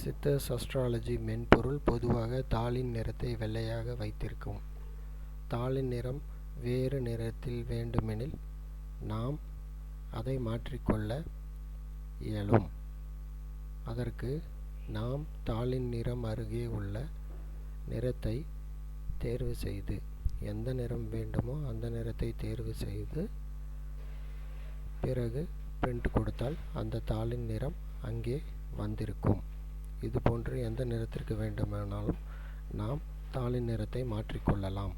Siddhars astrology மென்பொருள் பொதுவாக தாளின் நிறத்தை வெள்ளையாக வைத்திருக்கும். தாளின் நிறம் வேறு நிறத்தில் வேண்டுமெனில் நாம் அதை மாற்றிக்கொள்ள இயலும். அதற்கு நாம் தாளின் நிறம் அருகே உள்ள நிறத்தை தேர்வு செய்து எந்த நிறம் வேண்டுமோ அந்த நிறத்தை தேர்வு செய்து பிறகு பிரிண்ட் கொடுத்தால் அந்த தாளின் நிறம் அங்கே வந்திருக்கும். இதுபோன்று எந்த நிறத்திற்கு வேண்டுமானாலும் நாம் தாளின் நிறத்தை மாற்றிக்கொள்ளலாம்